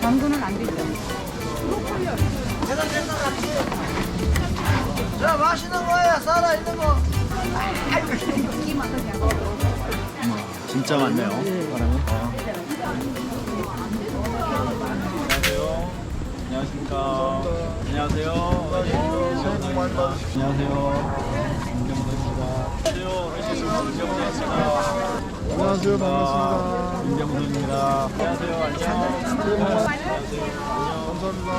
당근은 안 되죠. 자, 맛있는 거야. 살아 있는 거. 진짜 많네요. 사람이. 안녕하세요. 안녕하십니까. 안녕하세요. 새해 복 많이 받으십시오. 안녕하세요. 윤경선입니다. 안녕하세요. 안녕하세요. 반갑습니다. 윤경선입니다. 안녕하세요. 안녕. 감사합니다.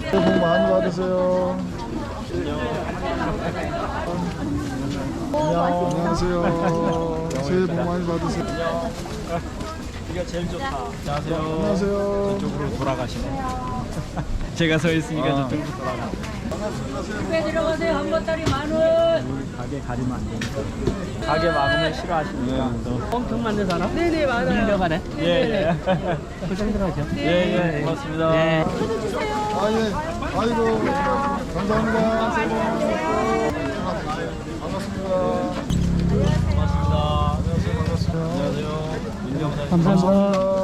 새해 복 많이 받으세요. 안녕하세요. 새해 복 많이 받으세요. 이가 제일 좋다. 안녕하세요. 안녕하세요. 저쪽으로 돌아가시네. 제가 서 있으니까 아. 저쪽으로 돌아가. 왜 들어가세요? 한 보따리 만 원. 가리면 안 되니까. 가게 막으면 싫어하시니까. 또. 엄청 많은 사람? 네네 많아요. 밀려가네. 예, 예. 고생들 하죠. 예, 예. 고맙습니다. 네. 아, 예. 아이고, 감사합니다. 반갑습니다. 고맙습니다. 안녕하세요. 반갑습니다. 안녕하세요. 윤경선. 감사합니다.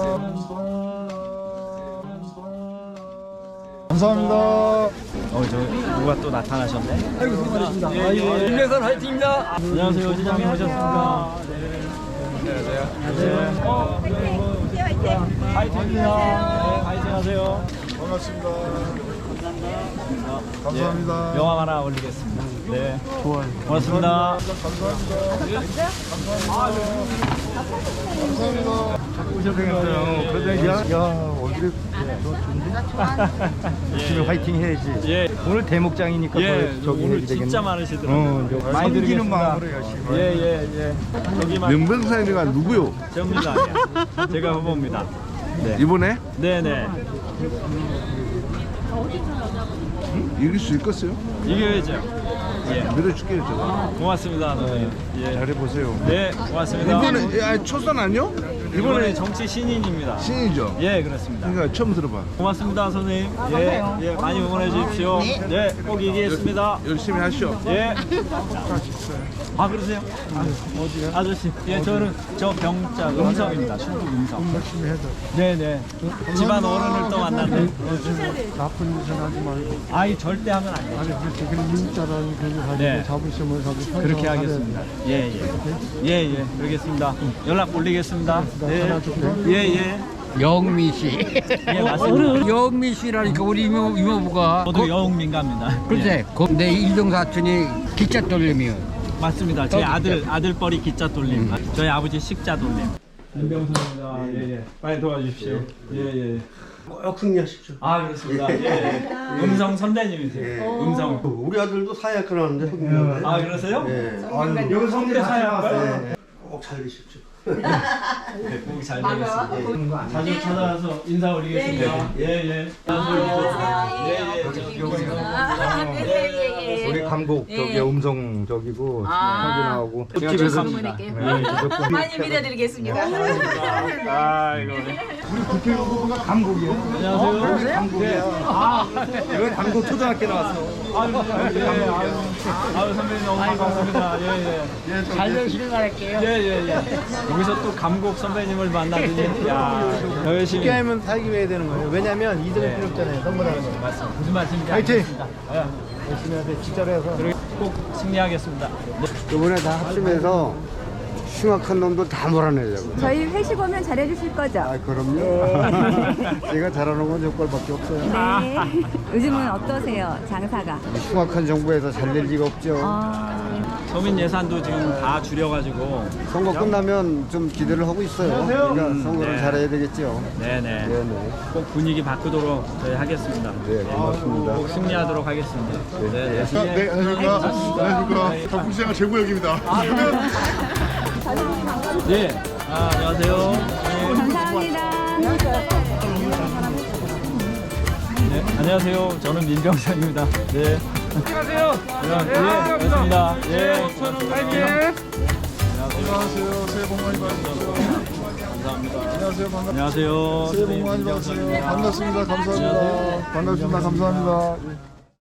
감사합니다. 누가 또 나타나셨네. 아이고, 수고하셨습니다. 예, 예. 윤경선 화이팅입니다. 안녕하세요. 시장님 오셨습니다. 네. 안녕하세요. 어, 네. 화이팅입니다. 네, 화이팅 하세요. 반갑습니다. 감사합니다. 예, 명함 하나 올리겠습니다. 네. 좋아요. 고맙습니다. 감사합니다. 감사합니다. 오셨어요. 그런데 야, 야 얼굴이 열심히 화이팅 해야지. 예. 오늘 대목장이니까 예, 더 저기 오늘 해야 되겠네. 진짜 많으시더라고요. 어, 많이 섬기는 드리겠습니다. 마음으로 열심히. 예, 예, 예. 저기만 명백산이가 누구요? 접니다. 아니야. 제가 후보입니다. 네. 이번에 네, 네. 이길 수 있겠어요? 이겨야죠. 예. 밀어줄게요 제가 고맙습니다, 선생님. 예. 잘해보세요. 네, 고맙습니다. 이번에 아, 초선 아니요? 이번에 이번에 정치 신인입니다. 신이죠? 예, 그렇습니다. 그러니까 처음 들어봐 고맙습니다, 선생님. 예, 예, 많이 응원해 주십시오. 네, 꼭 이기겠습니다. 열심히 하시오 예. 아 그러세요? 어디요? 아저씨. 예, 저는 저 병자 음성입니다. 충북 음성. 열심히 해도 네네. 집안 어른을 또 만났네. 나쁜 짓은 하지 말고. 아이 절대 하면 안 돼요. 아니 지금 일자라는 그거 가지고 네. 자부심을 가지고 그렇게 하겠습니다. 예, 예. 예, 예. 그러겠습니다. 연락 올리겠습니다. 네. 예, 예. 영미 씨. 예, 맞습니다. 영미 씨라니까 우리 이모, 이모부가. 저도 여웅 민가입니다. 글쎄, 그, 내 일동 사촌이 기차 돌림이요. 예, 맞습니다. 제 아들 아들 뻘이 기자 돌림. 저희 아버지 식자 돌림. 윤병선입니다. 예, 예. 빨리 도와주십시오. 예, 예. 꼭 승리하십시오. 아 그렇습니다. 예, 예. 음성 선배님이세요. 음성. 우리 아들도 사회학과 나왔는데 아 그러세요? 네. 여기 성대 사야 꼭잘 되십시오. 네, 보기 잘 되겠습니다. 자주 찾아와서 인사 올리겠습니다. 예, 예. 안녕하세요. 예, 예. 우리 감곡 저기 음성 저기고 확인하고 집에 갑니다. 많이 믿어드리겠습니다. 아이고. 우리 국회의원부가 감곡이에요. 안녕하세요. 감곡이야. 이건 감곡 초등학교 나왔어. 아유, 예, 아유, 아유, 선배님 너무 반갑습니다. 예, 예. 잘 열심히 말할게요. 예, 예, 예. 여기서 또 감곡 선배님을 만나더니, 야, 더 열심히. 하면 살기 위해 되는 거예요. 왜냐면 이들은 필요 없잖아요. 선물하는 거. 맞습니다. 무슨 말씀인지 화이팅! 알겠습니다. 예. 열심히 해야 돼. 직자로 해서. 그리고 꼭 승리하겠습니다. 네. 이번에 다 합심해서 흉악한 놈도 다 몰아내려고. 저희 회식 오면 잘해주실 거죠? 아, 그럼요. 제가 잘하는 건 저꼴밖에 없어요. 네. 요즘은 어떠세요? 장사가? 흉악한 정부에서 잘 될 리가 없죠. 아, 서민 예산도 지금 다 줄여가지고. 선거 끝나면 좀 기대를 하고 있어요. 그러니까 선거를 네. 잘해야 되겠죠. 네네. 네네. 꼭 분위기 바꾸도록 저희 하겠습니다. 네, 고맙습니다. 꼭 승리하도록 하겠습니다. 네, 네. 네, 안녕하십니까. 안녕하십니까. 덕분시장 최구혁입니다. 네. 아, 안녕하세요. 네. 감사합니다. 네, 안녕하세요. 저는 민병선입니다. 네. 안녕하세요. 네, 반갑습니다. 예. 안녕하세요. 새해 복 많이 받으십시오. 감사합니다. 안녕하세요. 반갑습니다. 안녕하세요. 새해 복 많이 받으세요. 반갑습니다. 감사합니다. 반갑습니다. 감사합니다. 예.